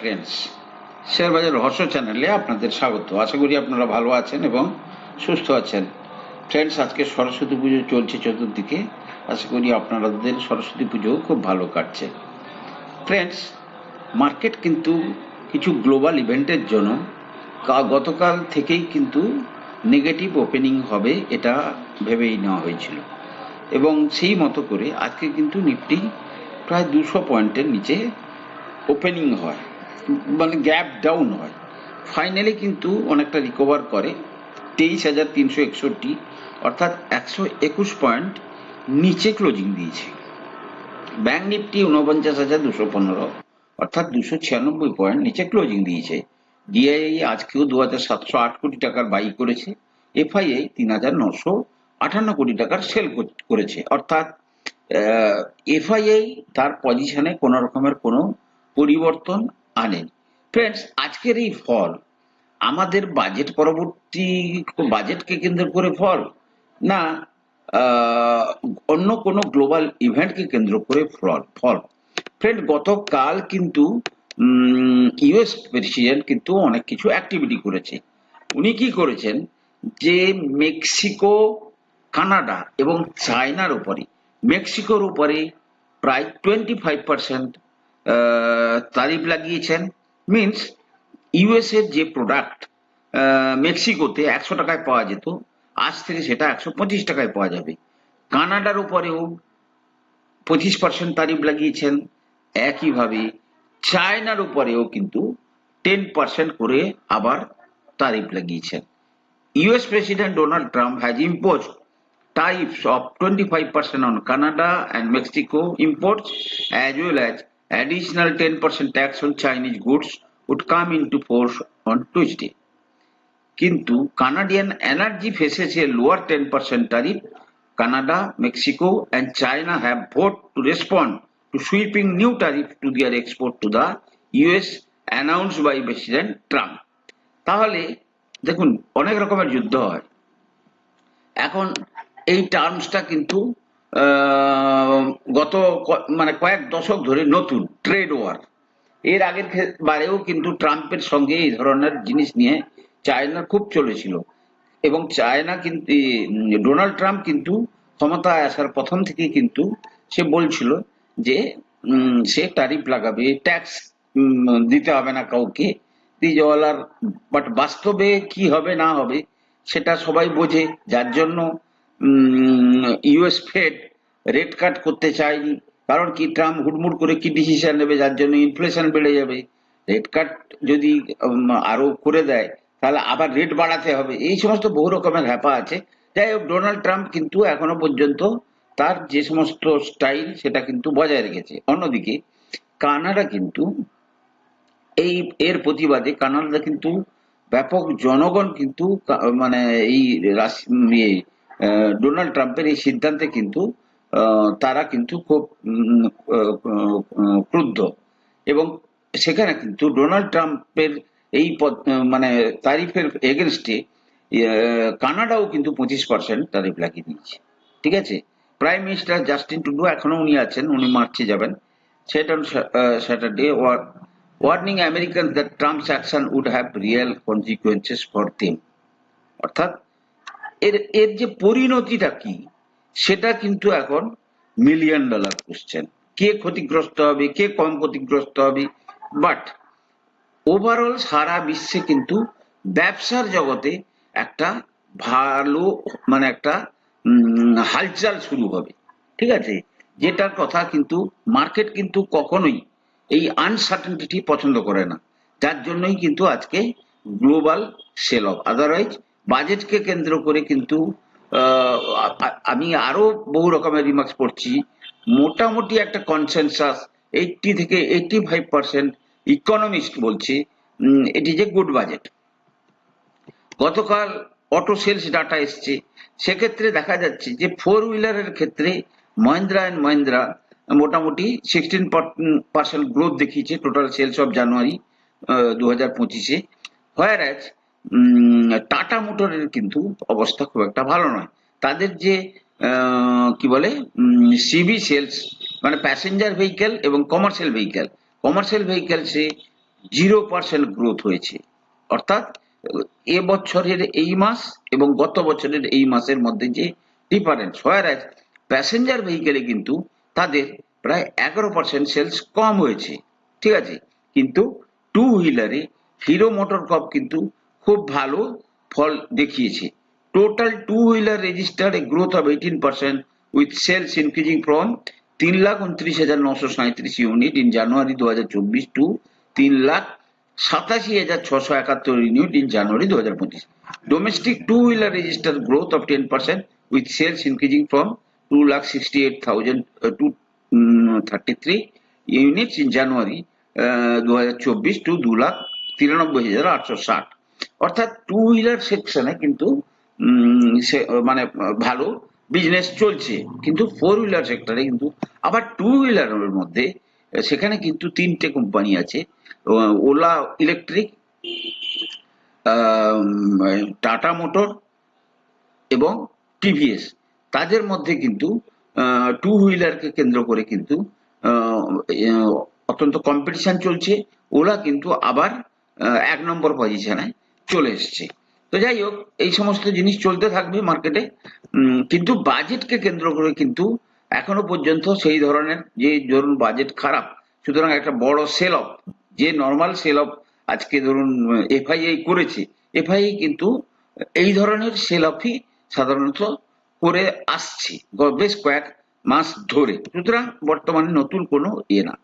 Friends share বাজার রহস্য চ্যানেলে আপনাদের স্বাগত। আশা করি আপনারা ভালো আছেন এবং সুস্থ আছেন। ফ্রেন্ডস আজকে সরস্বতী পুজো চলছে চতুর্দিকে। আশা করি আপনাদের সরস্বতী পুজোও খুব ভালো কাটছে। ফ্রেন্ডস মার্কেট কিন্তু কিছু গ্লোবাল ইভেন্টের জন্য গতকাল থেকেই কিন্তু নেগেটিভ ওপেনিং হবে এটা ভেবেই নেওয়া হয়েছিল। এবং সেই মতো করে আজকে কিন্তু নিফটি প্রায় দুশো পয়েন্টের নিচে ওপেনিং হয়। মানে গ্যাপ ডাউন হয়। ফাইনালি কিন্তু অনেকটা রিকভার করে। তেইশ হাজার তিনশো একষট্টি, অর্থাৎ একশো একুশ পয়েন্ট নিচে ক্লোজিং দিয়েছে। ব্যাংক নিফটি উনপঞ্চাশ হাজার দুশো পনেরো, অর্থাৎ দুশো ছিয়ানব্বই পয়েন্ট নিচে ক্লোজিং দিয়েছে। ডিআইআই আজকেও দু হাজার সাতশো আট কোটি টাকার বাই করেছে। এফআইআই তিন হাজার নশো আটান্ন কোটি টাকার সেল করেছে। অর্থাৎ এফআইআই তার পজিশনে কোনো রকমের কোনো পরিবর্তন আনেনি। ফ্রেন্ডস আজকের এই ফল, আমাদের বাজেট পরবর্তী বাজেটকে কেন্দ্র করে ফল? না অন্য কোনো গ্লোবাল ইভেন্টকে কেন্দ্র করে ফল ফল। ফ্রেন্ড গতকাল কিন্তু ইউএস প্রেসিডেন্ট কিন্তু অনেক কিছু অ্যাক্টিভিটি করেছে। উনি কি করেছেন? যে মেক্সিকো, কানাডা এবং চায়নার উপরে, মেক্সিকোর উপরে প্রায় টোয়েন্টি ফাইভ পার্সেন্ট তারিফ লাগিয়েছেন। মিনস ইউএস এর যে প্রোডাক্ট মেক্সিকোতে একশো টাকায় পাওয়া যেত, আজ থেকে সেটা একশো পঁচিশ টাকায় পাওয়া যাবে। কানাডার উপরেও পঁচিশ পার্সেন্ট তারিফ লাগিয়েছেন। একইভাবে চায়নার উপরেও কিন্তু টেন পার্সেন্ট করে আবার তারিফ লাগিয়েছেন। US President Donald Trump has imposed tariffs of 25% on Canada and Mexico imports as well as additional 10% tax on Chinese goods would come into force on Tuesday. কিন্তু Canadian energy faces a lower ten percent tariff Canada Mexico and China have vowed to respond to sweeping new tariff to their export to the US announce by President Trump তাহলে দেখুন, অনেক রকমের যুদ্ধ হয় এখন এই টার্মসটা কিন্তু গত মানে কয়েক দশক ধরে নতুন ট্রেড ওয়ার এর আগের বারেও কিন্তু ট্রাম্পের সঙ্গে এই ধরনের জিনিস নিয়ে চায়না খুব চলেছিল। এবং চায়না কিন্তু ডোনাল্ড ট্রাম্প কিন্তু ক্ষমতায় আসার প্রথম থেকেই কিন্তু সে বলছিল যে সে ট্যারিফ লাগাবে ট্যাক্স দিতে হবে না কাউকে। দিজওয়ালার বাট বাস্তবে কি হবে না হবে, সেটা সবাই বোঝে। যার জন্য ইউএস ফেড রেট কাট করতে চায়নি। কারণ কি? ট্রাম্প হুড়মুড় করে কি ডিসিশন নেবে? যার জন্য ইনফ্লেশন বেড়ে যাবে। রেট কাট যদি আরও করে দেয় তাহলে আবার রেট বাড়াতে হবে। এই সমস্ত বহু রকমের হ্যাপা আছে। যাই হোক ডোনাল্ড ট্রাম্প কিন্তু এখনও পর্যন্ত তার যে সমস্ত স্টাইল সেটা কিন্তু বজায় রেখেছে। অন্যদিকে কানাডা কিন্তু এই এর প্রতিবাদে কানাডা কিন্তু ব্যাপক জনগণ কিন্তু মানে এই ইয়ে, ডোনাল্ড ট্রাম্পের এই সিদ্ধান্তে কিন্তু তারা কিন্তু খুব ক্রুদ্ধ। এবং সেখানে কিন্তু ডোনাল্ড ট্রাম্পের এই পদ- মানে তারিফের এগেনস্টে কানাডাও কিন্তু পঁচিশ পার্সেন্ট তারিফ লাগিয়ে দিয়েছে। ঠিক আছে? প্রাইম মিনিস্টার জাস্টিন টুডু এখনও উনি আছেন, উনি মার্চে যাবেন। সেটা Saturday warning American that Trump's action would have real consequences for them অর্থাৎ এর এর যে পরিণতিটা কি, সেটা কিন্তু এখন মিলিয়ন ডলার কোশ্চেন কে ক্ষতিগ্রস্ত হবে, কে কম ক্ষতিগ্রস্ত হবে বাট ওভারঅল সারা বিশ্বে কিন্তু ব্যবসার জগতে একটা ভালো মানে একটা হালচাল শুরু হবে, ঠিক আছে? যেটার কথা কিন্তু মার্কেট কিন্তু কখনোই এই আনসার্টেনিটি পছন্দ করে না। যার জন্যই কিন্তু আজকে গ্লোবাল সেল অফ আদারওয়াইজ বাজেটকে কেন্দ্র করে কিন্তু আমি আরও বহু রকমের রিমার্কস পড়ছি। মোটামুটি একটা কনসেনসাস এইটটি থেকে এইটটি ফাইভ পার্সেন্ট ইকোনমিস্ট বলছে এটি যে গুড বাজেট গতকাল অটো সেলস ডাটা এসছে। সেক্ষেত্রে দেখা যাচ্ছে যে ফোর হুইলারের ক্ষেত্রে মহিন্দ্রা অ্যান্ড মহিন্দ্রা মোটামুটি সিক্সটিন পার্সেন্ট গ্রোথ দেখিয়েছে টোটাল সেলস অফ জানুয়ারি দু হাজার পঁচিশে। হোয়ার অ্যাজ টাটা মোটরের কিন্তু অবস্থা খুব একটা ভালো নয়। তাদের যে কি বলে সিবি সেলস মানে প্যাসেঞ্জার ভেহিকেল এবং কমার্শিয়াল ভেহিকেল কমার্শিয়াল ভেহিকেলসে জিরো পার্সেন্ট গ্রোথ হয়েছে। অর্থাৎ, এ বছরের এই মাস এবং গত বছরের এই মাসের মধ্যে যে ডিফারেন্স হয় প্যাসেঞ্জার ভেহিকেলে কিন্তু তাদের প্রায় এগারো পার্সেন্ট সেলস কম হয়েছে। ঠিক আছে? কিন্তু টু হুইলারে হিরো মোটর কপ কিন্তু খুব ভালো ফল দেখিয়েছে। Total two wheeler registered a growth of eighteen percent with sales increasing from তিন লাখ উনত্রিশ হাজার নশো সাঁত্রিশ ইউনিট ইন জানুয়ারি দু হাজার চব্বিশ টু তিন লাখ সাতাশি হাজার ছশো একাত্তর ইউনিট ইন জানুয়ারি দু হাজার পঁচিশ domestic two wheeler register growth of ten percent with sales increasing from two lakh sixty eight thousand to thirty three units in January দু হাজার চব্বিশ টু দু লাখ তিরানব্বই হাজার আটশো ষাট অর্থাৎ টু হুইলার সেকশনে কিন্তু সে- মানে ভালো বিজনেস চলছে। কিন্তু ফোর হুইলার সেক্টরে কিন্তু, আবার টু হুইলারের মধ্যে, সেখানে কিন্তু তিনটে কোম্পানি আছে ওলা ইলেকট্রিক টাটা মোটর এবং টিভিএস তাদের মধ্যে কিন্তু টু হুইলারকে কেন্দ্র করে কিন্তু অত্যন্ত কম্পিটিশন চলছে। ওলা কিন্তু আবার এক নম্বর পজিশনে চলে এসছে। তো যাই হোক, এই সমস্ত জিনিস চলতে থাকবে মার্কেটে কিন্তু বাজেটকে কেন্দ্র করে কিন্তু এখনও পর্যন্ত সেই ধরনের যে ধরুন বাজেট খারাপ, সুতরাং একটা বড় সেল অফ যে নর্মাল সেল অফ আজকে ধরুন এফআইআই করেছে এফআইআই কিন্তু এই ধরনের সেল অফই সাধারণত করে আসছে বেশ কয়েক মাস ধরে। সুতরাং বর্তমানে নতুন কোনো ইয়ে না।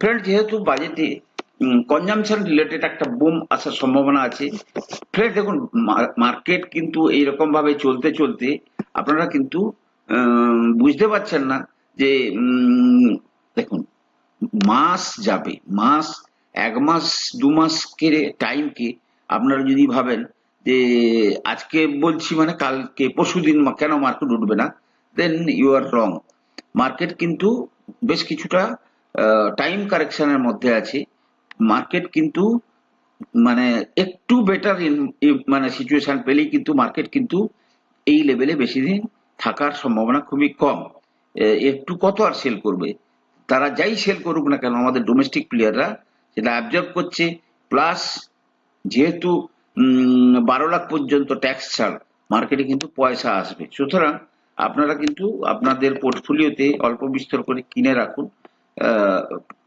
ফ্রেন্ড যেহেতু বাজেটে কনজামশন রিলেটেড একটা বুম আসার সম্ভাবনা আছে। ফ্রেন্ড দেখুন মার্কেট কিন্তু এইরকম ভাবে চলতে চলতে আপনারা কিন্তু বুঝতে পারছেন না যে দেখুন, মাস যাবে, মাস, এক মাস, দু মাসকে টাইমকে আপনারা যদি ভাবেন যে, আজকে বলছি মানে কালকে পরশুদিন মা- কেন মার্কেট উঠবে না দেন ইউ আর রং মার্কেট কিন্তু বেশ কিছুটা টাইম কারেকশনের মধ্যে আছে। মার্কেট কিন্তু মানে একটু বেটার মানে সিচুয়েশন পেলেই কিন্তু মার্কেট কিন্তু এই লেভেলে বেশি দিন থাকার সম্ভাবনা খুবই কম। একটু কত আর সেল করবে? তারা যাই সেল করুক না কেন, আমাদের ডোমেস্টিক প্লেয়াররা সেটা অ্যাবজর্ব করছে প্লাস যেহেতু বারো লাখ পর্যন্ত ট্যাক্স ছাড় মার্কেটে কিন্তু পয়সা আসবে। সুতরাং আপনারা কিন্তু আপনাদের পোর্টফোলিওতে অল্প বিস্তর করে কিনে রাখুন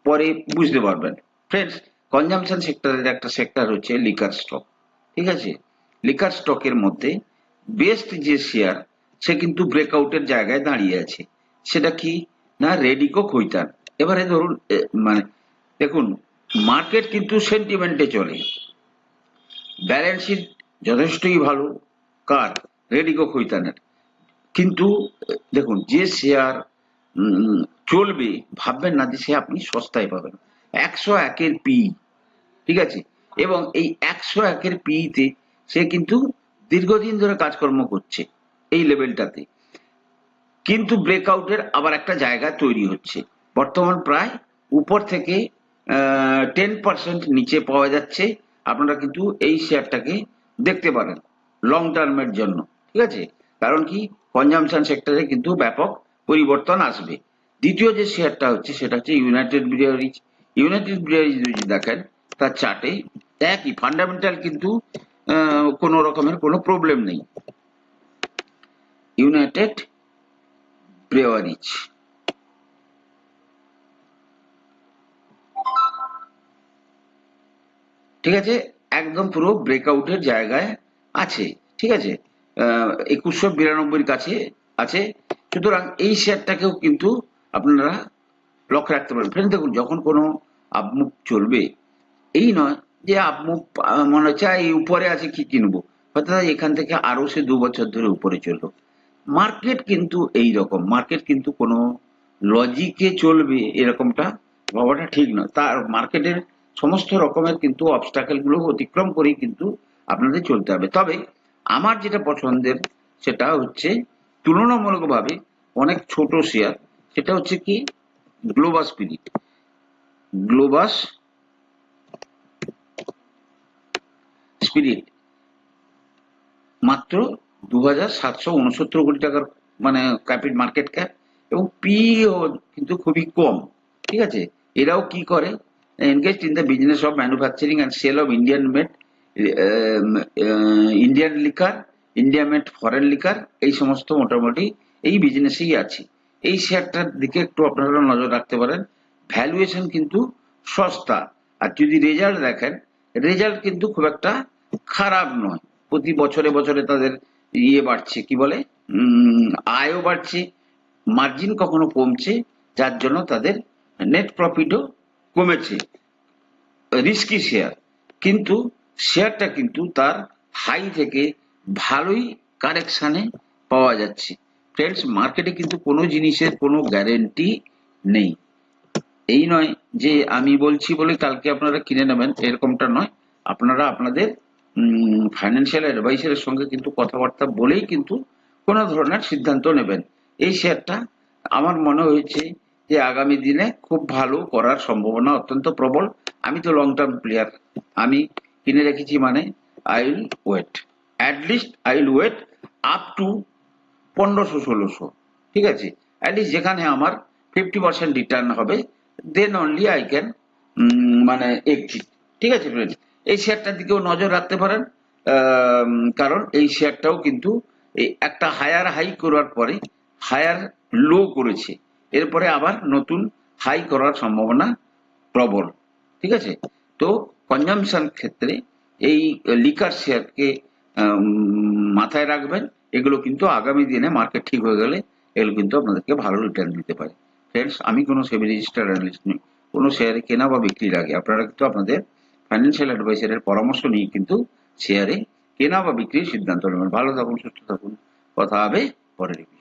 পরে বুঝতে পারবেন। ফ্রেন্ডস কনজামশন সেক্টরের একটা সেক্টর হচ্ছে লিকার স্টক ঠিক আছে? লিকার স্টকের মধ্যে বেস্ট যে শেয়ার সে কিন্তু ব্রেকআউটের জায়গায় দাঁড়িয়ে আছে। সেটা কি? না রেডিকো খৈতান এবারে ধরুন মানে দেখুন মার্কেট কিন্তু সেন্টিমেন্টে চলে। ব্যালেন্স শিট যথেষ্টই ভালো। কার? রেডিকো খৈতানের কিন্তু দেখুন, যে শেয়ার চলবে, ভাববেন না যে সে আপনি সস্তায় পাবেন। একশো একের পি, ঠিক আছে? এবং এই একশো একের পিতে সে কিন্তু দীর্ঘদিন ধরে কাজকর্ম করছে এই লেভেলটাতে। কিন্তু ব্রেকআউটের আবার একটা জায়গা তৈরি হচ্ছে। বর্তমান প্রায় উপর থেকে টেন পার্সেন্ট নিচে পাওয়া যাচ্ছে। আপনারা কিন্তু এই শেয়ারটাকে দেখতে পারেন লং টার্মের জন্য, ঠিক আছে? কারণ কি? কনজামশন সেক্টরে কিন্তু ব্যাপক পরিবর্তন আসবে। দ্বিতীয় যে শেয়ারটা হচ্ছে সেটা হচ্ছে ইউনাইটেড ব্রিয়ারিজ ইউনাইটেড ব্রিয়ারিজ যদি দেখেন, তার চার্টে একই ফান্ডামেন্টাল কিন্তু কোনো রকমের কোনো প্রবলেম নেই। United Breweries. ঠিক আছে? একদম পুরো ব্রেকআউটের জায়গায় আছে। ঠিক আছে? একুশশো বিরানব্বইয়ের কাছে আছে। সুতরাং এই শেয়ারটাকেও কিন্তু আপনারা লক্ষ্য রাখতে পারেন ফ্রেন্ড দেখুন, যখন কোনো আপমুখ চলবে। এই নয় যে আপমুখ মনে হচ্ছে এই উপরে আছে, কি কিনবো? হয়তো এখান থেকে আরও সে দু বছর ধরে উপরে চলল। মার্কেট কিন্তু এই রকম, মার্কেট কিন্তু কোনো লজিকে চলবে এরকমটা ভাবাটা ঠিক নয়। তার মার্কেটের সমস্ত রকমের কিন্তু অবস্টাকেলগুলো অতিক্রম করেই কিন্তু আপনাদের চলতে হবে। তবে আমার যেটা পছন্দের, সেটা হচ্ছে তুলনামূলকভাবে অনেক ছোট শেয়ার সেটা হচ্ছে কি গ্লোবাস স্পিরিট গ্লোবাস স্পিরিট। মাত্র দু হাজার সাতশো উনসত্তর কোটি টাকার মানে ক্যাপিট মার্কেট ক্যাপ এবং পিও কিন্তু খুবই কম ঠিক আছে? এরাও কি করে? in the business of manufacturing and sale of Indian made um, uh, Indian liquor, India made foreign এই সমস্ত মোটামুটি এই বিজনেসেই আছে। এই শেয়ারটার দিকে একটু আপনারা নজর রাখতে পারেন। ভ্যালুয়েশন কিন্তু সস্তা। আর যদি রেজাল্ট দেখেন রেজাল্ট কিন্তু খুব একটা খারাপ নয়। প্রতি বছরে বছরে তাদের ইয়ে বাড়ছে, কি বলে? আয়ও বাড়ছে মার্জিন কখনো কমছে, যার জন্য তাদের নেট প্রফিটও কমেছে। রিস্কি শেয়ার কিন্তু শেয়ারটা কিন্তু তার হাই থেকে ভালোই কারেকশানে পাওয়া যাচ্ছে। ফ্রেন্ডস মার্কেটে কিন্তু কোনো জিনিসের কোনো গ্যারেন্টি নেই। এই নয় যে আমি বলছি বলে কালকে আপনারা কিনে নেবেন, এরকমটা নয়। আপনারা আপনাদের ফাইন্যান্সিয়াল অ্যাডভাইসারের সঙ্গে কিন্তু কথাবার্তা বলেই কিন্তু কোনো ধরনের সিদ্ধান্ত নেবেন। এই শেয়ারটা আমার মনে হয়েছে যে আগামী দিনে খুব ভালো করার সম্ভাবনা অত্যন্ত প্রবল। আমি তো লং টার্ম প্লেয়ার আমি কিনে রেখেছি মানে I will wait at least I will wait up to পনেরোশো, ষোলোশো। ঠিক আছে? অ্যাটলিস্ট যেখানে আমার ফিফটি পার্সেন্ট রিটার্ন হবে। দেন অনলি আই ক্যান মানে এক্সিট ঠিক আছে ফ্রেন্ড এই শেয়ারটার দিকেও নজর রাখতে পারেন কারণ এই শেয়ারটাও কিন্তু একটা হায়ার হাই করার পরে হায়ার লো করেছে। এরপরে আবার নতুন হাই করার সম্ভাবনা প্রবল। ঠিক আছে? তো কনজামশন ক্ষেত্রে এই লিকার শেয়ারকে মাথায় রাখবেন। এগুলো কিন্তু আগামী দিনে মার্কেট ঠিক হয়ে গেলে এগুলো কিন্তু আপনাদেরকে ভালো রিটার্ন দিতে পারে। ফ্রেন্ডস আমি কোনো সেভি রেজিস্টার অ্যানালিস্ট নই। কোনো শেয়ারে কেনা বা বিক্রির আগে আপনারা কিন্তু আপনাদের ফাইন্যান্সিয়াল অ্যাডভাইসারের পরামর্শ নিয়ে কিন্তু শেয়ারে কেনা বা বিক্রির সিদ্ধান্ত নেবেন। ভালো থাকুন, সুস্থ থাকুন। কথা হবে পরের।